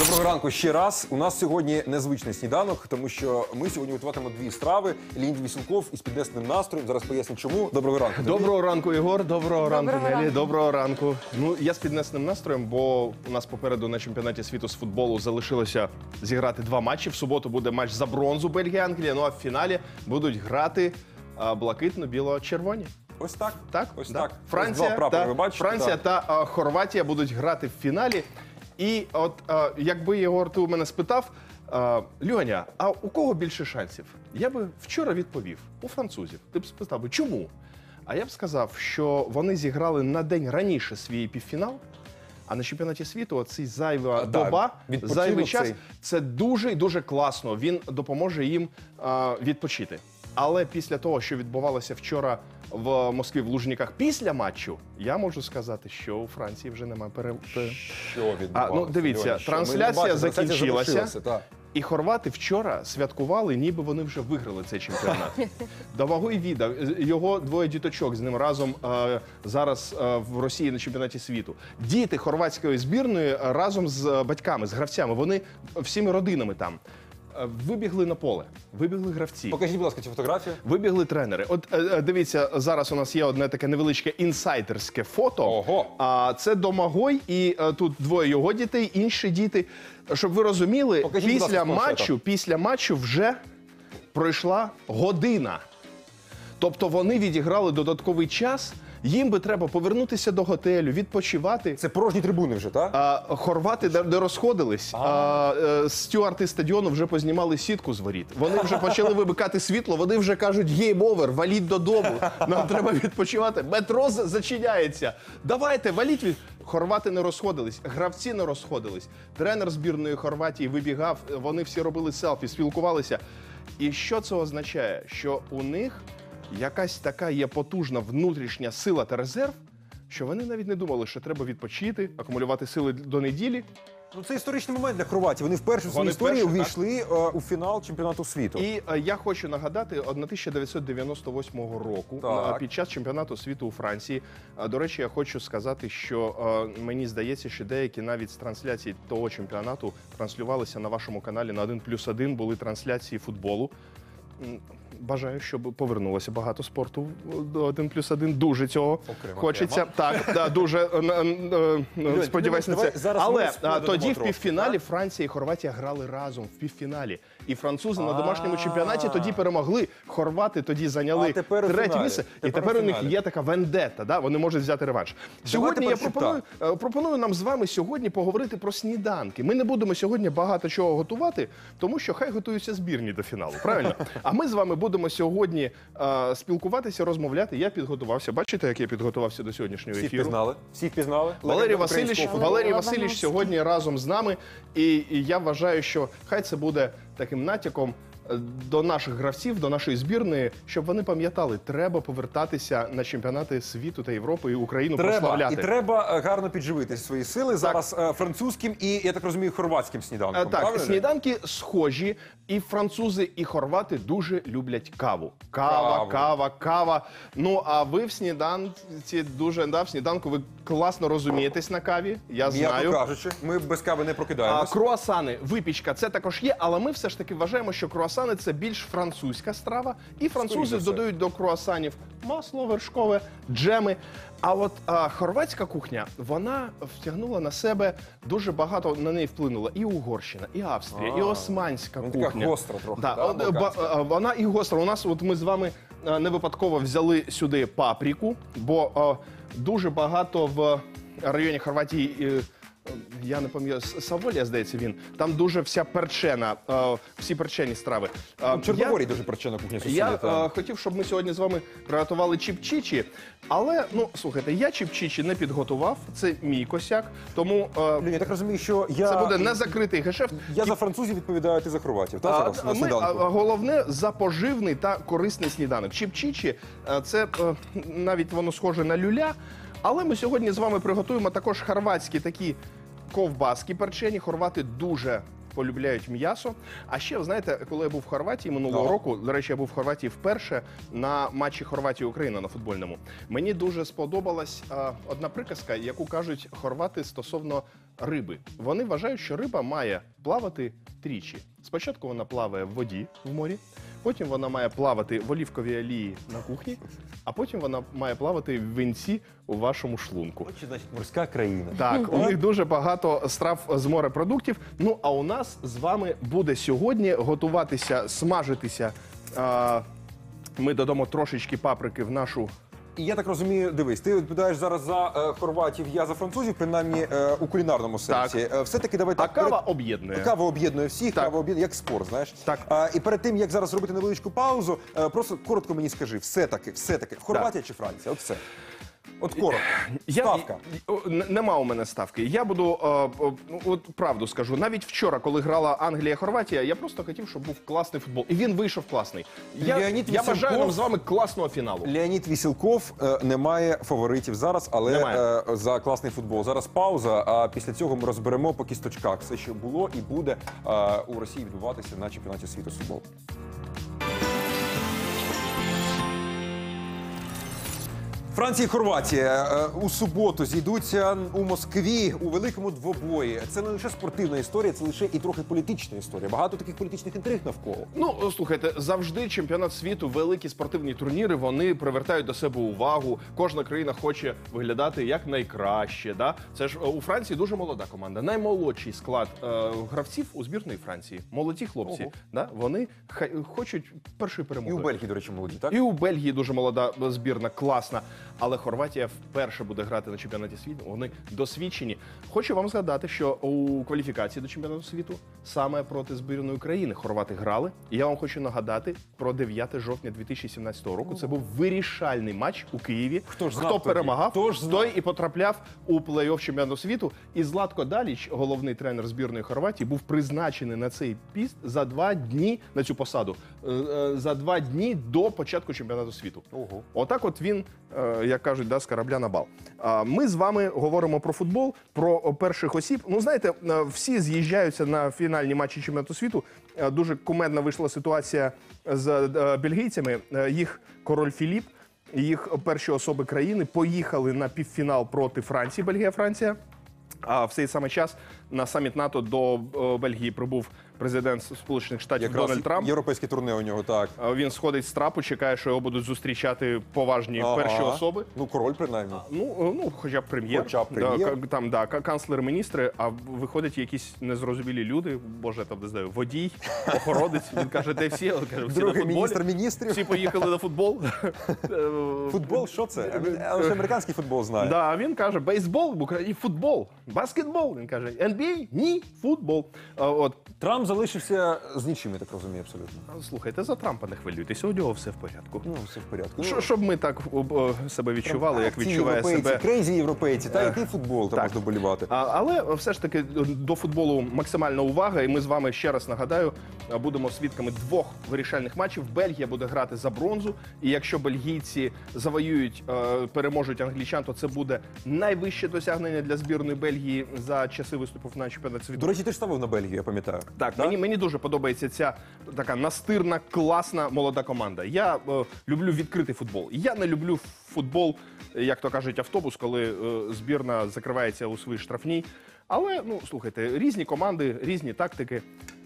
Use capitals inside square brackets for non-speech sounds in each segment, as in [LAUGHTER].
Доброго ранку ще раз. У нас сьогодні незвичний сніданок, тому що ми сьогодні готуватимемо дві страви. Леонід Вісюков із піднесеним настроєм. Зараз поясню, чому. Доброго ранку. Доброго ранку, Ігор. Доброго, ранку, Нелі. ранку. Доброго ранку. Ну я з піднесеним настроєм, бо у нас попереду на чемпіонаті світу з футболу залишилося зіграти два матчі. В суботу буде матч за бронзу Бельгія-Англія. Ну а в фіналі будуть грати а, блакитно-біло-червоні. Ось так. Так, Ось да. так. Франція, Ось два прапори та, ви бачите. Франція так. та а, Хорватія будуть грати в фіналі. І от а, якби Єгор, ти у мене спитав, а, Льоня, а у кого більше шансів? Я би вчора відповів у французів. Ти б спитав би, чому? А я б сказав, що вони зіграли на день раніше свій півфінал. А на чемпіонаті світу оцей зайва А, доба, зайвий час цей. це дуже і дуже класно. Він допоможе їм а, відпочити. Але після того, що відбувалося вчора в Москві в Лужниках після матчу, я можу сказати, що у Франції вже немає пере... пере- Що відбувалося? А, ну, дивіться, Льоня, що? Ми не трансляція бачимо, трансляція закінчилася. завершилася, так. І хорвати вчора святкували, ніби вони вже виграли цей чемпіонат. [LAUGHS] Давагой Віда, його двоє діточок з ним разом е, зараз е, в Росії на чемпіонаті світу. Діти хорватської збірної разом з е, батьками, з гравцями, вони всіми родинами там. Е, Вибігли на поле, вибігли гравці. Покажіть, будь ласка, цю фотографію. Вибігли тренери. От е, е, дивіться, зараз у нас є одне таке невеличке інсайдерське фото. Ого. А це Домагой, і е, тут двоє його дітей, інші діти. Щоб ви розуміли, Покажіть, будь ласка, після з планшета. матчу, після матчу вже пройшла година. Тобто вони відіграли додатковий час. Їм би треба повернутися до готелю, відпочивати. Це порожні трибуни вже, так? А, хорвати де, де розходились, а, е, стюарти стадіону вже познімали сітку з воріт. Вони вже почали вимикати світло. Вони вже кажуть, гейм овер, валіть додому. Нам треба відпочивати. Метро зачиняється. Давайте, валіть від. Хорвати не розходились, гравці не розходились. Тренер збірної Хорватії вибігав. Вони всі робили селфі, спілкувалися. І що це означає? Що у них якась така є потужна внутрішня сила та резерв, що вони навіть не думали, що треба відпочити, акумулювати сили до неділі. Ну, це історичний момент для Хорватії. Вони вперше в своїй Вони історії вперше, увійшли е, у фінал чемпіонату світу. І е, я хочу нагадати 1998 року Так. е, під час чемпіонату світу у Франції. Е, До речі, я хочу сказати, що е, мені здається, що деякі навіть з трансляцій того чемпіонату транслювалися на вашому каналі на 1 плюс 1 були трансляції футболу. М, Бажаю, щоб повернулося багато спорту до 1 плюс 1. Дуже цього Окрема хочеться. тема. Так, да, дуже е, е, е, сподіваюсь на це. зараз Але тоді в півфіналі так? Франція і Хорватія грали разом в півфіналі. І французи на А. домашньому чемпіонаті тоді перемогли. Хорвати тоді зайняли третє місце. І Тепер у них є така вендетта. Да? Вони можуть взяти реванш. Сьогодні я пропоную, пропоную нам з вами сьогодні поговорити про сніданки. Ми не будемо сьогодні багато чого готувати, тому що хай готуються збірні до фіналу. Правильно? А ми з вами будемо сьогодні е, спілкуватися, розмовляти. Я підготувався. Бачите, як я підготувався до сьогоднішнього ефіру? ефіру? пізнали. Всіх пізнали. Валерій Васильович. Валерій Васильович сьогодні разом з нами, і, і я вважаю, що хай це буде таким натяком до наших гравців, до нашої збірної, щоб вони пам'ятали, треба повертатися на чемпіонати світу та Європи і Україну Треба прославляти. і треба е, гарно підживити свої сили зараз е, французьким і я так розумію, хорватським сніданком. Е, Так, правильно? сніданки схожі, і французи, і хорвати дуже люблять каву. Кава, Каву. кава, кава. Ну а ви в сніданці дуже да, в сніданку ви класно розумієтесь на каві. Я знаю. Кажучи, ми без кави не А, прокидаємося. круасани, випічка, це також є, але ми все ж таки вважаємо, що круасани це більш французька страва, і французи додають до круасанів масло вершкове, джеми. А от а, хорватська кухня вона втягнула на себе дуже багато на неї вплинула і Угорщина, і Австрія, і Османська ну, така кухня. гостра трохи, Да, да, от, ба- балканська. а, вона і гостра. У нас, от ми з вами а, не випадково взяли сюди папріку, бо а, дуже багато в районі Хорватії. е, я не пам'ятаю, Саволія, здається, він. Там дуже вся перчена, е, всі перчені страви. Е, В Чорногорії дуже причина кухня сусідня. я та. е, хотів, щоб ми сьогодні з вами приготували чіпчичі, але ну слухайте, я чіпчичі не підготував. Це мій косяк. Тому е, Блін, я так розумію, що я, це буде не закритий гешефт. я за французів відповідаю, ти за хорватів. Та, зараз, на ми, сніданку. а головне за поживний та корисний сніданок. Чіпчичі е, це е, навіть воно схоже на люля. Але ми сьогодні з вами приготуємо також хорватські такі ковбаски перчені. Хорвати дуже полюбляють м'ясо. А ще, ви знаєте, коли я був в Хорватії минулого Ага. року, до речі, я був в Хорватії вперше на матчі Хорватія-Україна на футбольному. Мені дуже сподобалась е, одна приказка, яку кажуть хорвати стосовно риби. Вони вважають, що риба має плавати тричі. Спочатку вона плаває в воді в морі, потім вона має плавати в олівковій олії на кухні, а потім вона має плавати в вінці у вашому шлунку. От що значить морська країна. Так, у них дуже багато страв з морепродуктів. Ну а у нас з вами буде сьогодні готуватися, смажитися. А, ми додамо трошечки паприки в нашу. І я так розумію, дивись, ти відповідаєш зараз за е, хорватів, я за французів, принаймні е, у кулінарному сенсі. Е, все-таки давай А так. кава перед- об'єднує. Кава об'єднує всіх, Так. кава об'єднує як спор, знаєш. Так. А, і перед тим, як зараз робити невеличку паузу, е, просто коротко мені скажи, все-таки, все-таки, Хорватія чи Франція? От все. От коротко. Я, н- нема у мене ставки. Я буду е, ну, от правду скажу. Навіть вчора, коли грала Англія Хорватія, я просто хотів, щоб був класний футбол. І він вийшов класний. Я, Леонід я бажаю нам з вами класного фіналу. Леонід Вісілков е, не має фаворитів зараз, але Немає. е, за класний футбол. Зараз пауза. А після цього ми розберемо по кісточках все, що було і буде е, у Росії відбуватися на чемпіонаті світу з футболу. Франція і Хорватія е, у суботу зійдуться у Москві у великому двобої. Це не лише спортивна історія, це лише і трохи політична історія. Багато таких політичних інтриг навколо. Ну, слухайте, завжди чемпіонат світу, великі спортивні турніри, вони привертають до себе увагу. Кожна країна хоче виглядати як найкраще. Да? Це ж е, у Франції дуже молода команда. Наймолодший склад е, гравців у збірної Франції. Молоді хлопці. Ого. Да? Вони хай- хочуть першої І перемоги. у Бельгії, до речі, молоді, так? І у Бельгії дуже молода збірна, класна. Але Хорватія вперше буде грати на чемпіонаті світу. Вони досвідчені. Хочу вам згадати, що у кваліфікації до чемпіонату світу саме проти збірної України хорвати грали. І я вам хочу нагадати про 9 жовтня 2017 року. Це був вирішальний матч у Києві. Хто ж знав Хто перемагав, Хто ж той і потрапляв у плей-офф чемпіонату світу. І Златко Даліч, головний тренер збірної Хорватії, був призначений на цей піст за два дні на цю посаду. е, е, За два дні до початку чемпіонату світу. Ого. Отак, от він, е, як кажуть, да, з корабля на бал. Ми з вами говоримо про футбол, про перших осіб. Ну, знаєте, е, всі з'їжджаються на фінальні матчі чемпіонату світу. Е, Дуже кумедна вийшла ситуація з е, бельгійцями. Е, Їх король Філіп, їх перші особи країни поїхали на півфінал проти Франції, Бельгія-Франція. А в цей самий час на саміт НАТО до е, Бельгії прибув президент Сполучених Штатів Якраз Дональд Трамп. європейське турне у нього так. Він сходить з трапу, чекає, що його будуть зустрічати поважні Ага. перші особи. Ну, король, принаймні. Ну, е, ну, хоча б прем'єр. Хоча б прем'єр. ка- там, да, ка- канцлери-міністри, а виходять якісь незрозумілі люди, боже, там не знаю, водій, охоронець. Він каже, де всі? Він каже, всі на Другий футболі. міністр міністрів. Всі поїхали на футбол. [LAUGHS] Е, Футбол, що це? Лише американський футбол знає. Да, він каже, бейсбол Україні футбол, баскетбол. Він каже, NBA, ні, футбол. А, От Трамп залишився з нічим, я так розумію, абсолютно. слухайте, за Трампа не хвилюйтеся, у нього все в порядку. Ну, все в порядку. Що, щоб ми так об, о, себе відчували, як відчуває європейці, себе. крейзі європейці, та який футбол там можна болівати. А, але все ж таки до футболу максимальна увага, і ми з вами ще раз нагадаю, будемо свідками двох вирішальних матчів. Бельгія буде грати за бронзу. І якщо бельгійці завоюють, е, переможуть англічан, то це буде найвище досягнення для збірної Бельгії за часи виступів на чемпіонаті світу. До речі, ти ж ставив на Бельгію, я пам'ятаю. Так, Да? мені, мені дуже подобається ця така настирна, класна молода команда. Я е, люблю відкритий футбол. Я не люблю футбол, як то кажуть, автобус, коли е, збірна закривається у своїй штрафній. Але ну слухайте, різні команди, різні тактики.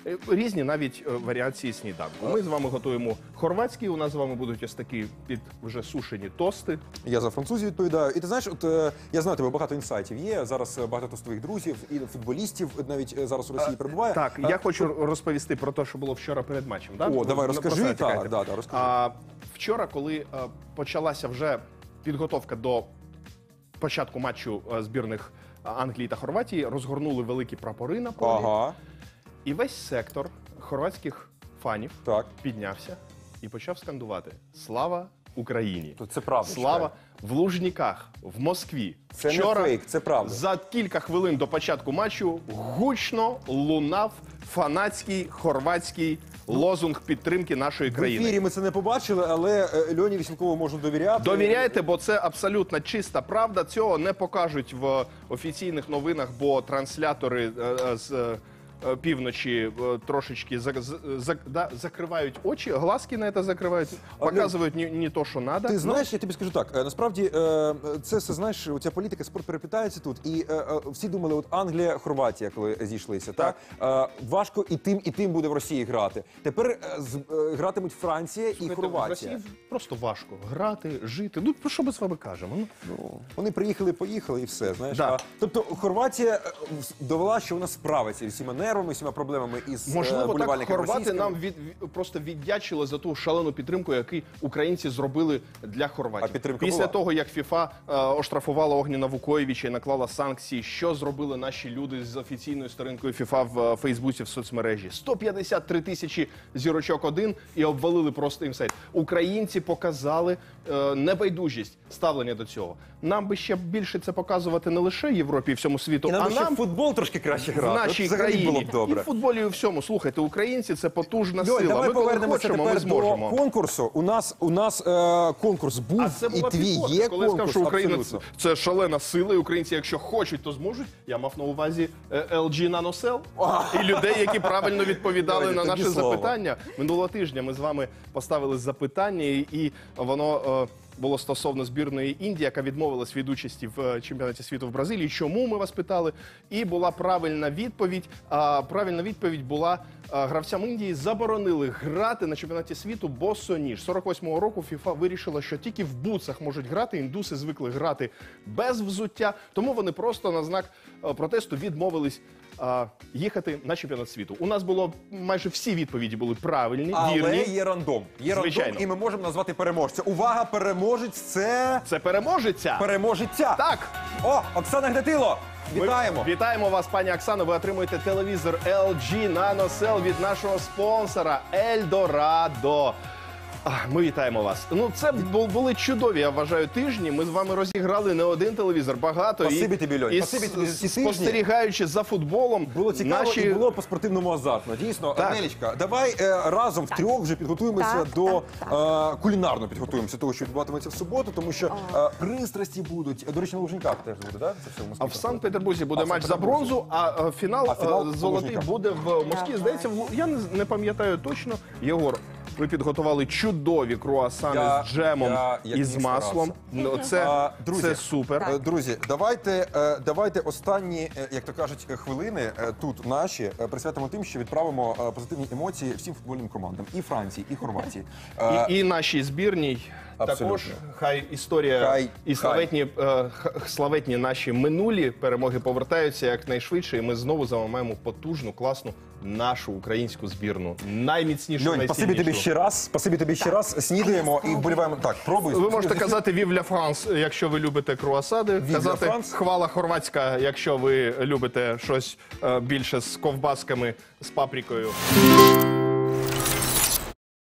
Е, Різні навіть е, варіації сніданку. Ми з вами готуємо хорватський. У нас з вами будуть ось такі під вже сушені тости. Я за французів відповідаю. І ти знаєш, от е, я знаю, тебе багато інсайтів є. Зараз багато з твоїх друзів і футболістів навіть зараз у Росії перебуває. Так, А, я хочу розповісти про те, що було вчора перед матчем. Да? О, давай, розкажи. про це Так, да, да, розкажи. А, вчора, коли е, почалася вже підготовка до початку матчу е, збірних Англії та Хорватії, розгорнули великі прапори на полі, Ага, і весь сектор хорватських фанів так. піднявся і почав скандувати Слава Україні! То це правда. Слава в Лужніках, в Москві. Це не Вчора фейк, це правда. за кілька хвилин до початку матчу гучно лунав фанатський хорватський лозунг підтримки нашої В країни. ефірі ми це не побачили, але е, Льоні Вісілкову можна довіряти. Довіряйте, бо це абсолютно чиста правда. Цього не покажуть в офіційних новинах, бо транслятори е, е, з е, е, півночі е, трошечки за, за- да, закривають очі, глазки на це закривають, показують не, не то, що треба. Ти знаєш, я тобі скажу так. е, Насправді це все знаєш, оця політика, спорт переплітається тут. І всі думали, от Англія, Хорватія, коли зійшлися, так, Е, важко і тим, і тим буде в Росії грати. Тепер гратимуть Франція і Слухайте, В Хорватія. Росії просто важко грати, жити. Ну про що ми з вами кажемо? Ну, Ну, вони приїхали, поїхали і все. Знаєш, Да. а, тобто Хорватія довела, що вона справиться зі всіма нервами, всіма проблемами із е, Можливо, так хорвати нам від, від- просто віддячили за ту шалену підтримку, яку українці зробили для Хорватії. А підтримка Після була? того, як ФІФА е, оштрафувала Огніна Вукоєвича і наклала санкції, що зробили наші люди з офіційною сторінкою ФІФА в е, Фейсбуці в соцмережі? 153 тисячі зірочок один і обвалили просто їм сайт. Українці показали е, небайдужість ставлення до цього. Нам би ще більше це показувати не лише Європі і всьому світу, І нам а нам футбол трошки краще в грати. нашій країні було б добре. і в футболі і у всьому. Слухайте, українці це потужна Льонь, сила. давай ми коли повернемося хочемо, тепер ми зможемо. до конкурсу. У нас у нас е, конкурс був А це і була твій підводка, є коли я конкурс. сказав, що Україна це, абсолютно. це шалена сила, і українці, якщо хочуть, то зможуть. Я мав на увазі е, LG NanoCell і людей, які правильно відповідали Давайте, на тобі наше слово. запитання. Минулого тижня ми з вами поставили запитання, і- і воно. е, Було стосовно збірної Індії, яка відмовилась від участі в е, чемпіонаті світу в Бразилії. Чому ми вас питали? І була правильна відповідь. А правильна відповідь була гравцям Індії заборонили грати на чемпіонаті світу босоніж. 48-го року ФІФА вирішила, що тільки в буцах можуть грати. Індуси звикли грати без взуття, тому вони просто на знак е, протесту відмовились а, їхати на чемпіонат світу. У нас було майже всі відповіді були правильні, Але вірні. є рандом. Є Звичайно. рандом, і ми можемо назвати переможця. Увага, переможець це Це переможеться. переможеця. Так. О, Оксана Гнатило. Ми Вітаємо. Вітаємо вас, пані Оксано. Ви отримуєте телевізор LG NanoCell від нашого спонсора Eldorado. Ми вітаємо вас. Ну це бу- були чудові, я вважаю, тижні. Ми з вами розіграли не один телевізор, багато Спасибі тобі, Льонь. і Спасибі тобі за ці тижні. спостерігаючи за футболом. Було цікаво наші... і було по спортивному азартно. Дійсно, Так. Анелічка, давай е, разом втрьох вже підготуємося Так, до так, е, кулінарно підготуємося того, що відбуватиметься в суботу, тому що е, пристрасті будуть. До речі, на Лужниках теж буде, так? Це все в Москві. А в Санкт-Петербурзі буде А в матч за Санкт-Петербурзі. бронзу, а е, фінал, А фінал е, золотий Лужниках. буде в Москві. Давай. Здається, в Лу- я не, не пам'ятаю точно. Єгор, ви підготували чудові круасани Я- з джемом я- як і з маслом. Ну, це, А, друзі, це супер. Е, Друзі, давайте, е, давайте останні, е, як то кажуть, е, хвилини е, тут наші е, присвятимо тим, що відправимо е, позитивні емоції всім футбольним командам і Франції, і Хорватії. Е, І, і нашій збірній Абсолютно. також хай історія Хай, і славетні, е, славетні наші минулі перемоги повертаються якнайшвидше, і ми знову заламаємо потужну, класну нашу українську збірну. Найміцнішу, Льонь, спасибі тобі ще раз. Спасибі тобі ще раз. Снідаємо і вболіваємо. Так, пробуй. Ви можете казати «Вів ля Франс», якщо ви любите круасади. «Вів казати Франс». хвала хорватська, якщо ви любите щось е, більше з ковбасками з паприкою.